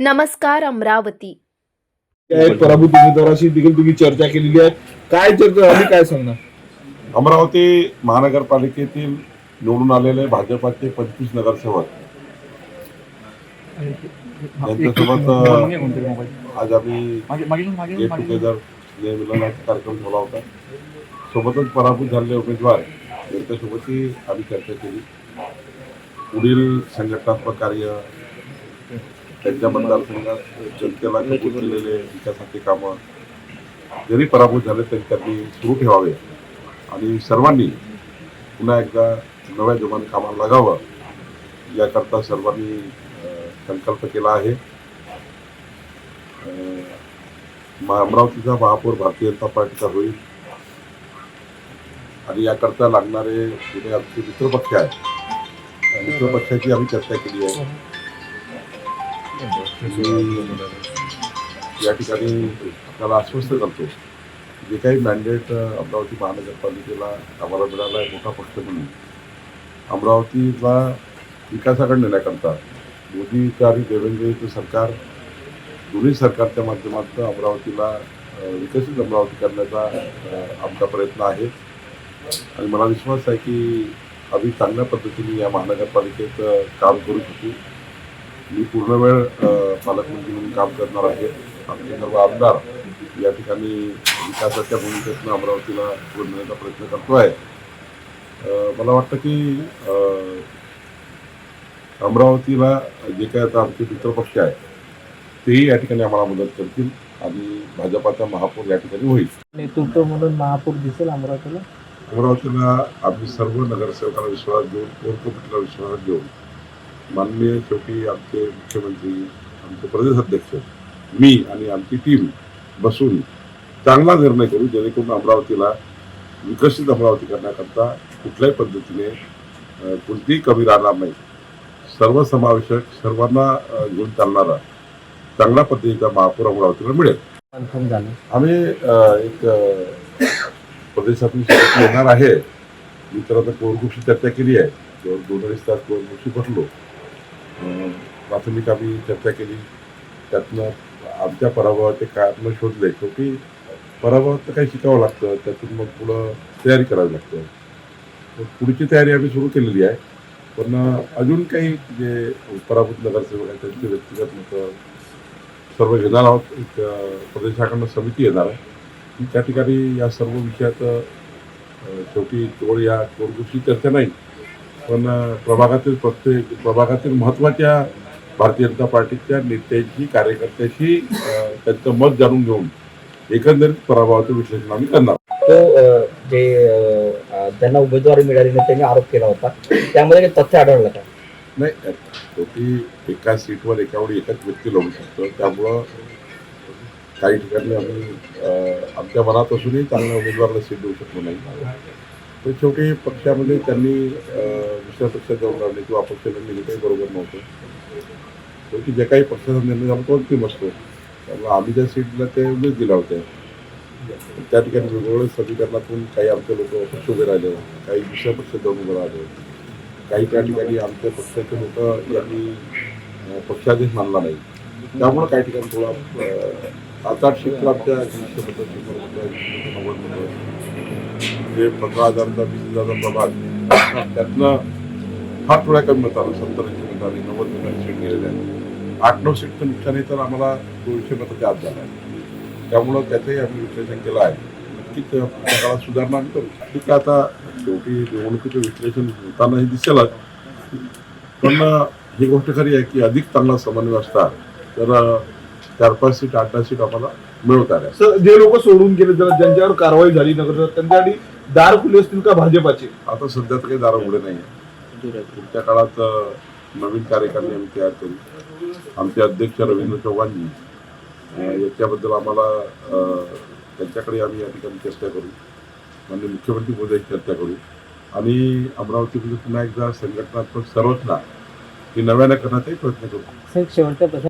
नमस्कार अमरावती. पराभूत उमेदवाराशी देखील तुम्ही चर्चा केलेली आहे. काय चर्चा झाली काय सांगणार? अमरावती महानगरपालिकेतील निवडून आलेले भाजपाचे पंचवीस नगरसेवक. त्यांच्यासोबत आज आम्ही गेट टुगेदर मिलनाचा कार्यक्रम ठेवला होता. सोबतच पराभूत झालेले उमेदवार यांच्यासोबतही आम्ही चर्चा केली. पुढील संघटनात्मक कार्य त्यांच्या मतदारसंघात जनतेला केलेले विकासाचे कामं जरी पराभूत झाले तरी त्यांनी सुरू ठेवावे. आणि सर्वांनी पुन्हा एकदा नव्या जोमाने कामाला लागावं याकरता सर्वांनी संकल्प केला आहे. अमरावतीचा महापौर भारतीय जनता पार्टीचा होईल. आणि याकरता लागणारे जे आमचे मित्रपक्ष आहेत. मित्रपक्षाची आम्ही चर्चा केली आहे. या ठिकाणी आपल्याला आश्वस्त करतो जे काही मॅन्डेट अमरावती महानगरपालिकेला आम्हाला मिळाला आहे मोठा पक्ष म्हणून. अमरावतीला विकासाकडे नेण्याकरता मोदीचं आणि देवेंद्रचं सरकार दोन्ही सरकारच्या माध्यमातून अमरावतीला विकसित अमरावती करण्याचा आमचा प्रयत्न आहे. आणि मला विश्वास आहे की आम्ही चांगल्या पद्धतीने या महानगरपालिकेत काम करू शकू. मी पूर्ण वेळ पालकमंत्री म्हणून काम करणार आहे. आमचे सर्व आमदार या ठिकाणी विकासाच्या भूमिकेतून अमरावतीला पुढे नेण्याचा प्रयत्न करतो आहे. मला वाटतं की अमरावतीला जे काय आता आमचे मित्रपक्ष आहे तेही या ठिकाणी आम्हाला मदत करतील आणि भाजपाचा महापौर या ठिकाणी होईल. नेतृत्व म्हणून महापौर दिसेल अमरावतीला? अमरावतीला आम्ही सर्व नगरसेवकांना विश्वास देऊन कोर कमिटीला विश्वास देऊन माननीय शेवटी आमचे मुख्यमंत्री आमचे प्रदेश अध्यक्ष मी आणि आमची टीम बसून चांगला निर्णय करू जेणेकरून अमरावतीला विकसित अमरावती करण्याकरता कुठल्याही पद्धतीने कोणतीही कमी राहणार नाही. सर्वसमावेशक सर्वांना घेऊन चालणारा चांगल्या पद्धतीचा महापौर अमरावतीला मिळेल. कन्फर्म झालं. आम्ही एक प्रदेशातून येणार आहे. मी तर आता कोरगुपशी चर्चा केली आहे. दोन अडीच तास कोरगुपशी बसलो. प्राथमिक आम्ही चर्चा केली. त्यातनं आमच्या पराभवाचे कारण शोधले. शेवटी पराभवात तर काही शिकावं लागतं. त्यातून मग पुढं तयारी करावी लागतं. पुढची तयारी आम्ही सुरू केलेली आहे. पण अजून काही जे पराभूत नगरसेवक आहेत त्यांचे व्यक्तिगत मतं सर्व घेणार आहोत. एक प्रदेशाकडनं समिती येणार आहे. की त्या ठिकाणी या सर्व विषयात शेवटी केवळ या कोरगुशी चर्चा नाही. पण प्रभागातील प्रत्येक प्रभागातील महत्त्वाच्या भारतीय जनता पार्टीच्या नेत्यांशी कार्यकर्त्याशी त्यांचं मत जाणून घेऊन एकंदरीत पराभवाचं विश्लेषण आम्ही करणार तो जे अ, ज्यांना उमेदवारी मिळाली नाही त्यांनी आरोप केला होता. त्यामध्ये तथ्य आढळलं का? नाही शेवटी एका सीटवर एकावेळी एकच व्यक्ती लढू शकतो. त्यामुळं काही ठिकाणी आम्ही आमच्या मनात असूनही चांगल्या उमेदवाराला सीट देऊ शकलो नाही. तर शेवटी पक्षामध्ये त्यांनी दुसऱ्या पक्षात जाऊन राहिले किंवा अपक्ष लढणे हे काही बरोबर नव्हतं. शेवटी जे काही पक्षाचा निर्णय झाला तो अंतिम असतो. त्यामुळे आम्ही ज्या सीटला ते उमेद दिला होत्या. त्या ठिकाणी वेगवेगळ्या समीकरणातून काही आमचे लोक पक्ष उभे राहिले. काही दुसऱ्या पक्षात जाऊन उभे राहिले. काही त्या ठिकाणी आमच्या पक्षाचे लोक यांनी अं, पक्षादेश मानला नाही. त्यामुळं काही ठिकाणी थोडा सात आठ सीट आमच्या नव्वद म्हणजे पंधरा हजारचा वीस हजारचा प्रभाग त्यातनं फार थोड्या कमी मतानं सत्तर ऐंशी मतांनी नव्वद मतांनी सीट गेलेल्या आहेत. आठ नऊ सीटचं नुकसान आहे तर आम्हाला दोनशे मताच्या आत झालं आहे त्यामुळं त्याचंही आम्ही विश्लेषण केलं आहे. नक्कीच काळात सुधारणा आम्ही करू ठीक आहे आता शेवटी निवडणुकीचं विश्लेषण होताना हे दिसेलच पण ही गोष्ट खरी आहे की अधिक चांगला समन्वय असता तर चार पाच सीट आठ दहा सीट आम्हाला मिळवता आल्या सर जे लोक सोडून गेले जर ज्यांच्यावर कारवाई झाली नगर त्यांच्यासाठी दार खुले असतील का भाजपाचे? आता सध्या तर काही दारं उघडे नाही आहे पुढच्या काळात नवीन कार्यकारिणी आम्ही तयार करू आमचे अध्यक्ष रवींद्र चव्हाणजी याच्याबद्दल आम्हाला त्यांच्याकडे आम्ही या ठिकाणी चर्चा करू. माननीय मुख्यमंत्री मोदी चर्चा करू. आणि अमरावतीमध्ये पुन्हा एकदा संघटनात्मक संरचना ही नव्यानं करण्याचाही प्रयत्न करू.